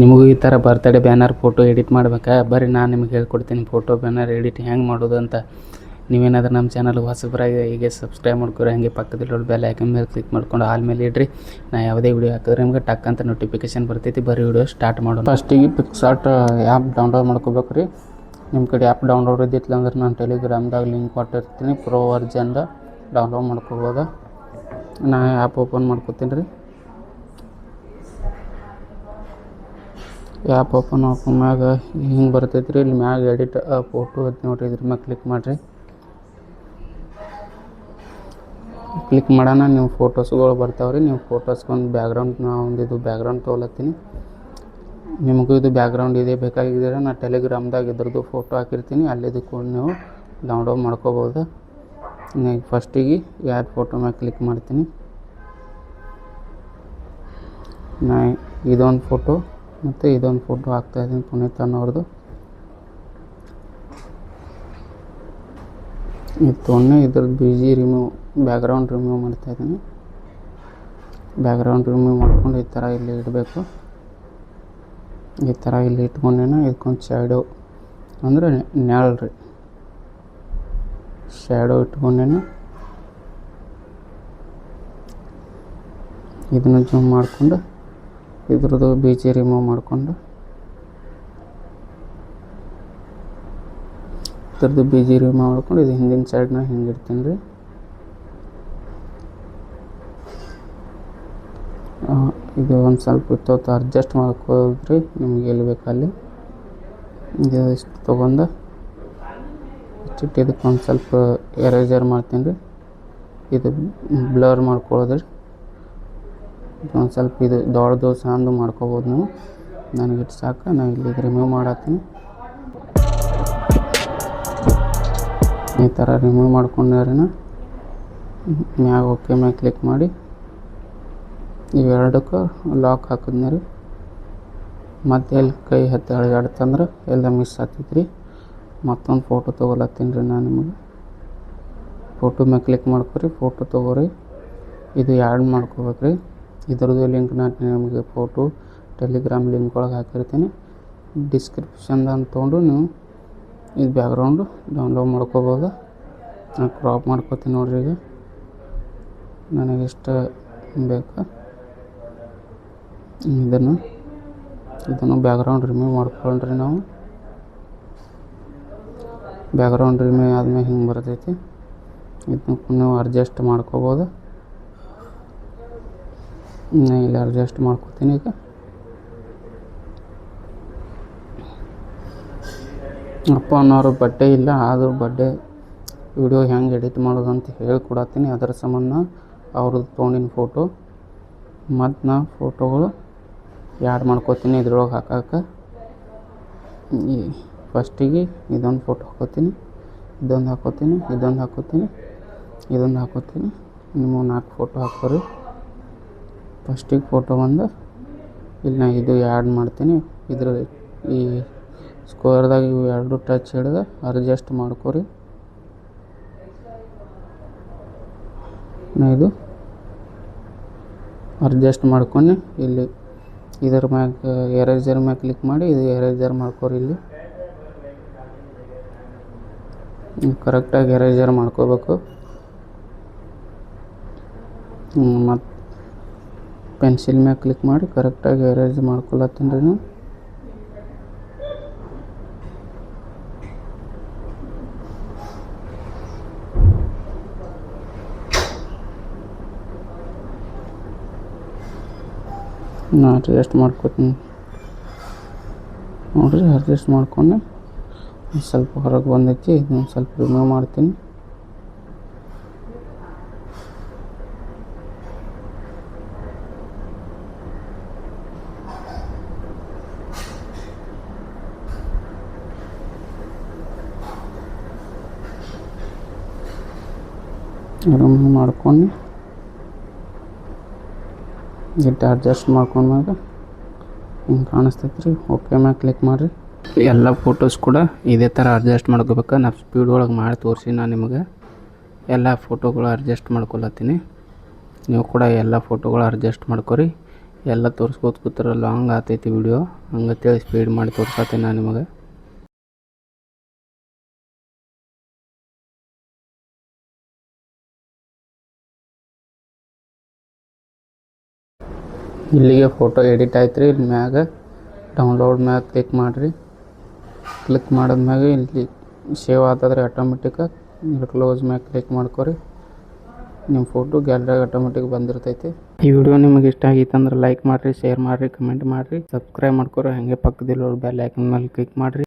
ನಿಮಗೂ ಈ ಥರ ಬರ್ತಡೇ ಬ್ಯಾನರ್ ಫೋಟೋ ಎಡಿಟ್ ಮಾಡ್ಬೇಕಾ? ಬರ್ರಿ, ನಾನು ನಿಮ್ಗೆ ಹೇಳ್ಕೊಡ್ತೀನಿ. ಫೋಟೋ ಬ್ಯಾನರ್ ಎಡಿಟ್ ಹೆಂಗೆ ಮಾಡೋದು ಅಂತ. ನೀವೇನಾದ್ರೂ ನಮ್ಮ ಚಾನಲ್ ಹೊಸಬರಾಗಿ ಹೀಗೆ ಸಬ್ಸ್ಕ್ರೈಬ್ ಮಾಡ್ಕೊರಿ. ಹಾಗೆ ಪಕ್ಕದಲ್ಲಿ ಬೆಲ್ ಐಕನ್ ಮೇಲೆ ಕ್ಲಿಕ್ ಮಾಡ್ಕೊಂಡು ಆಲ್ ಮೇಲೆ ಇಡ್ರಿ. ನಾ ಯಾವುದೇ ವಿಡಿಯೋ ಹಾಕಿದ್ರೆ ನಿಮ್ಗೆ ಟಕ್ ಅಂತ ನೋಟಿಫಿಕೇಶನ್ ಬರ್ತೈತಿ. ಬರೀ ವಿಡಿಯೋ ಸ್ಟಾರ್ಟ್ ಮಾಡೋಣ. ಫಸ್ಟಿಗೆ ಪಿಕ್ಸಾರ್ಟ್ ಆ್ಯಪ್ ಡೌನ್ಲೋಡ್ ಮಾಡ್ಕೋಬೇಕು ರೀ. ನಿಮ್ಮ ಕಡೆ ಆ್ಯಪ್ ಡೌನ್ಲೋಡ್ ಇದ್ದಿತ್ತು ಅಂದ್ರೆ ನಾನು ಟೆಲಿಗ್ರಾಮ್ದಾಗ ಲಿಂಕ್ ಕೊಟ್ಟಿರ್ತೀನಿ. ಪ್ರೋ ವರ್ಜನ್ದ ಡೌನ್ಲೋಡ್ ಮಾಡ್ಕೋಬೋದು. ನಾ ಆ್ಯಪ್ ಓಪನ್ ಮಾಡ್ಕೋತೀನಿ ರೀ. ಆ್ಯಪ್ ಓಪನ್ ಮ್ಯಾಗ ಹಿಂಗೆ ಬರ್ತೈತೆ ರೀ ಇಲ್ಲಿ ಮ್ಯಾಗ ಎಡಿಟ್ ಫೋಟೋ ಐತೆ ನೋಡಿರಿ, ಇದ್ರ ಮ್ಯಾಗ ಕ್ಲಿಕ್ ಮಾಡಿರಿ. ಕ್ಲಿಕ್ ಮಾಡೋಣ, ನೀವು ಫೋಟೋಸ್ಗಳು ಬರ್ತಾವೆ ರೀ ನೀವು ಫೋಟೋಸ್ಗೊಂದು ಬ್ಯಾಕ್ಗ್ರೌಂಡ್ ನಾ ಒಂದು ಇದು ಬ್ಯಾಕ್ಗ್ರೌಂಡ್ ತೊಗೊಳತ್ತೀನಿ ನಿಮಗೂ ಇದು ಬ್ಯಾಕ್ಗ್ರೌಂಡ್ ಇದೇ ಬೇಕಾಗಿದ್ದರೆ ನಾ ಟೆಲಿಗ್ರಾಮ್ದಾಗ ಇದ್ರದ್ದು ಫೋಟೋ ಹಾಕಿರ್ತೀನಿ ಅಲ್ಲಿದ್ದು ಕೂಡ ನೀವು ಡೌನ್ಲೋಡ್ ಮಾಡ್ಕೋಬೋದು. ಫಸ್ಟಿಗೆ ಯಾರು ಫೋಟೋ ಮ್ಯಾಗ ಕ್ಲಿಕ್ ಮಾಡ್ತೀನಿ. ನಾ ಇದೊಂದು ಫೋಟೋ ಮತ್ತು ಇದೊಂದು ಫೋಟೋ ಹಾಕ್ತಾಯಿದ್ದೀನಿ ಪುನೀತ್ ಅನ್ನೋರ್ದು ಇದು ತೊಗೊಂಡು ಇದ್ರದ್ದು B G remove background remove ಮಾಡ್ತಾಯಿದ್ದೀನಿ ಬ್ಯಾಕ್ಗ್ರೌಂಡ್ ರಿಮೂವ್ ಮಾಡ್ಕೊಂಡು ಈ ಥರ ಇಲ್ಲಿ ಇಡಬೇಕು. ಈ ಥರ ಇಲ್ಲಿ ಇಟ್ಕೊಂಡೇನ ಇದಕ್ಕೊಂದು ಶ್ಯಾಡೋ ಅಂದರೆ ನೆರಳು ರೀ. ಶ್ಯಾಡೋ ಇಟ್ಕೊಂಡೇನೆ. ಇದನ್ನು ಜೂಮ್ ಮಾಡಿಕೊಂಡು ಇದ್ರದ್ದು ಬಿ ಜಿ ರಿಮೂವ್ ಮಾಡಿಕೊಂಡು ಇದ್ರದ್ದು ಬಿ ಜಿ ರಿಮೂವ್ ಮಾಡ್ಕೊಂಡು ಇದು ಹಿಂದಿನ ಸೈಡ್ನ ಹಿಂಗೆ ಇರ್ತೀನಿ ರೀ. ಇದು ಒಂದು ಸ್ವಲ್ಪ ಇತ್ತು ಅಡ್ಜಸ್ಟ್ ಮಾಡ್ಕೋದ್ರಿ ನಿಮ್ಗೆ ಎಲ್ಲಿ ಬೇಕಲ್ಲಿ ಇದು ಇಷ್ಟು ತೊಗೊಂಡು ಇದಕ್ಕೆ ಒಂದು ಸ್ವಲ್ಪ ಎರೇಜರ್ ಮಾಡ್ತೀನಿ ರೀ. ಇದು ಬ್ಲರ್ ಮಾಡ್ಕೊಳ್ಳೋದ್ರಿ ಒಂದು ಸ್ವಲ್ಪ ಇದು ದೊಡ್ಡದು ಸಣ್ಣದು ಮಾಡ್ಕೋಬೋದು ನೀವು. ನನಗೆ ಇಟ್ಟು ಸಾಕು, ನಾನು ಇಲ್ಲಿ ರಿಮೂವ್ ಮಾಡತ್ತೀನಿ ಈ ಥರ ರಿಮೂವ್ ಮಾಡ್ಕೊಂಡ್ರೇನ? ಮ್ಯಾಗ ಓಕೆ ಮ್ಯಾಗ ಕ್ಲಿಕ್ ಮಾಡಿ. ಇವೆರಡಕ್ಕೂ ಲಾಕ್ ಹಾಕಿದ್ಮೇಲೆ ಮತ್ತೆ ಎಲ್ಲಿ ಕೈ ಹತ್ತಿ ಅಳಗಾಡ್ತಂದ್ರೆ ಎಲ್ಲ ಮಿಸ್ ಆಗ್ತೈತ್ರಿ. ಮತ್ತೊಂದು ಫೋಟೋ ತೊಗೊಲತ್ತೀನಿ ರೀ ನಾನು ನಿಮಗೆ. ಫೋಟೋ ಮ್ಯಾಗ ಕ್ಲಿಕ್ ಮಾಡ್ಕೊರಿ ಫೋಟೋ ತೊಗೋರಿ. ಇದು ಆ್ಯಡ್ ಮಾಡ್ಕೋಬೇಕು ರೀ ಇದ್ರದ್ದು ಲಿಂಕ್ ನಾನು ನಿಮಗೆ ಫೋಟೋ, ಟೆಲಿಗ್ರಾಮ್ ಲಿಂಕ್ ಒಳಗೆ ಹಾಕಿರ್ತೀನಿ. ಡಿಸ್ಕ್ರಿಪ್ಷನ್ದಾಗ ತೊಗೊಂಡು ನೀವು ಇದು ಬ್ಯಾಕ್ಗ್ರೌಂಡು ಡೌನ್ಲೋಡ್ ಮಾಡ್ಕೋಬೋದು. ನಾನು ಕ್ರಾಪ್ ಮಾಡ್ಕೋತೀನಿ ನೋಡಿರಿ ಈಗ. ನನಗೆ ಎಷ್ಟು ಬೇಕು? ಇದನ್ನು ಇದನ್ನು ಬ್ಯಾಕ್ಗ್ರೌಂಡ್ ರಿಮೂವ್ ಮಾಡ್ಕೊಂಡ್ರಿ ನಾವು. ಬ್ಯಾಕ್ಗ್ರೌಂಡ್ ರಿಮೂವ್ ಆದಮೇಲೆ ಹಿಂಗೆ ಬರ್ತೈತಿ. ಇದನ್ನು ನೀವು ಅಡ್ಜಸ್ಟ್ ಮಾಡ್ಕೋಬೋದು. ಇಲ್ಲಿ ಅಡ್ಜಸ್ಟ್ ಮಾಡ್ಕೋತೀನಿ ಈಗ. ಅಪ್ಪ ಅನ್ನೋರು ಬಡ್ಡೆ ಇಲ್ಲ, ಆದರೂ ಬಡ್ಡೆ ವಿಡಿಯೋ ಹೆಂಗೆ ಎಡಿಟ್ ಮಾಡೋದು ಅಂತ ಹೇಳ್ಕೊಡತ್ತೀನಿ. ಅದರ ಸಂಬಂಧ ಅವ್ರದ್ದು ತೊಗೊಂಡಿನ ಫೋಟೋ ಮತ್ತು ನಾ ಫೋಟೋಗಳು ಆ್ಯಡ್ ಮಾಡ್ಕೋತೀನಿ ಇದ್ರೊಳಗೆ ಹಾಕಕ್ಕೆ ಈ ಫಸ್ಟಿಗೆ ಇದೊಂದು ಫೋಟೋ ಹಾಕೋತೀನಿ, ಇದೊಂದು ಹಾಕೋತೀನಿ ಇದೊಂದು ಹಾಕೋತೀನಿ ಇದೊಂದು ಹಾಕೋತೀನಿ. ನಿಮ್ಮ ನಾಲ್ಕು ಫೋಟೋ ಹಾಕೋರಿ ಫಸ್ಟಿಗೆ ಫೋಟೋ ಬಂದು ಇಲ್ಲಿ ನಾ ಇದು ಆ್ಯಡ್ ಮಾಡ್ತೀನಿ. ಇದ್ರ ಈ ಸ್ಕ್ವೇರ್ದಾಗ ಇವು ಎರಡು ಟಚ್ ಹಿಡಿದು ಅಡ್ಜಸ್ಟ್ ಮಾಡ್ಕೊರಿ. ನಾ ಇದು ಅಡ್ಜಸ್ಟ್ ಮಾಡ್ಕೊಂಡು ಇಲ್ಲಿ ಇದರ ಮ್ಯಾಗ ಎರೇಜರ್ ಮ್ಯಾಗ ಕ್ಲಿಕ್ ಮಾಡಿ, ಇದು ಎರೇಜರ್ ಮಾಡ್ಕೊರಿ ಇಲ್ಲಿ. ಕರೆಕ್ಟಾಗಿ ಎರೇಜರ್ ಮಾಡ್ಕೋಬೇಕು. ಮತ್ತು ಪೆನ್ಸಿಲ್ ಮ್ಯಾಗ ಕ್ಲಿಕ್ ಮಾಡಿ ಕರೆಕ್ಟಾಗಿ ಎರೇಜ್ ಮಾಡ್ಕೊಳತ್ತೀನಿ ರೀ ನಾನು ನಾ ಅಡ್ಜಸ್ಟ್ ಮಾಡ್ಕೋತೀನಿ. ನೋಡಿರಿ ಅಡ್ಜಸ್ಟ್ ಮಾಡ್ಕೊಂಡು. ಸ್ವಲ್ಪ ಹೊರಗೆ ಬಂದೈತಿ ಇದನ್ನು ಸ್ವಲ್ಪ ರಿಮೂವ್ ಮಾಡ್ತೀನಿ. ರಿಮೂವ್ ಮಾಡ್ಕೊಂಡು ಇಟ್ಟು ಅಡ್ಜಸ್ಟ್ ಮಾಡ್ಕೊಂಡ್ಮ್ಯಾಗ ಹಿಂಗೆ ಕಾಣಿಸ್ತೈತೆ ರೀ. ಓಕೆ ಮ್ಯಾಗ ಕ್ಲಿಕ್ ಮಾಡಿರಿ. ಎಲ್ಲ ಫೋಟೋಸ್ ಕೂಡ ಇದೇ ಥರ ಅಡ್ಜಸ್ಟ್ ಮಾಡ್ಕೋಬೇಕು. ನಾ ಸ್ಪೀಡ್ ಒಳಗೆ ಮಾಡಿ ತೋರಿಸಿ ನಾನು ನಿಮಗೆ. ಎಲ್ಲ ಫೋಟೋಗಳು ಅಡ್ಜಸ್ಟ್ ಮಾಡ್ಕೊಳತ್ತೀನಿ ನೀವು ಕೂಡ ಎಲ್ಲ ಫೋಟೋಗಳು ಅಡ್ಜಸ್ಟ್ ಮಾಡ್ಕೊರಿ. ಎಲ್ಲ ತೋರಿಸ್ಕೋತ ಕೂತರ ಲಾಂಗ್ ಆತೈತಿ ವಿಡಿಯೋ ಹಂಗತ್ತೇಳಿ ಸ್ಪೀಡ್ ಮಾಡಿ ತೋರಿಸತ್ತೀನಿ ನಾನು ನಿಮಗೆ. ಇಲ್ಲಿಗೆ ಫೋಟೋ ಎಡಿಟ್ ಆಯ್ತು ರೀ ಇಲ್ಲಿ ಮ್ಯಾಗ ಡೌನ್ಲೋಡ್ ಮ್ಯಾಗ ಕ್ಲಿಕ್ ಮಾಡಿರಿ. ಕ್ಲಿಕ್ ಮಾಡಿದ್ಮ್ಯಾಗ ಇಲ್ಲಿ ಸೇವ್ ಆದ್ರೆ ಆಟೋಮೆಟಿಕ್ ಇಲ್ಲಿ ಕ್ಲೋಸ್ ಮ್ಯಾಗ ಕ್ಲಿಕ್ ಮಾಡ್ಕೊರಿ. ನಿಮ್ಮ ಫೋಟೋ ಗ್ಯಾಲರಿಯಾಗ ಆಟೋಮೆಟಿಕ್ ಬಂದಿರ್ತೈತಿ. ಈ ವಿಡಿಯೋ ನಿಮಗೆ ಇಷ್ಟ ಆಗಿತ್ತು ಅಂದ್ರೆ ಲೈಕ್ ಮಾಡಿರಿ ಶೇರ್ ಮಾಡಿರಿ ಕಮೆಂಟ್ ಮಾಡಿರಿ. ಸಬ್ಸ್ಕ್ರೈಬ್ ಮಾಡ್ಕೊರಿ, ಹಾಗೆ ಪಕ್ಕದಲ್ಲಿ ಬೆಲ್ ಐಕನ್ ಮೇಲೆ ಕ್ಲಿಕ್ ಮಾಡಿರಿ.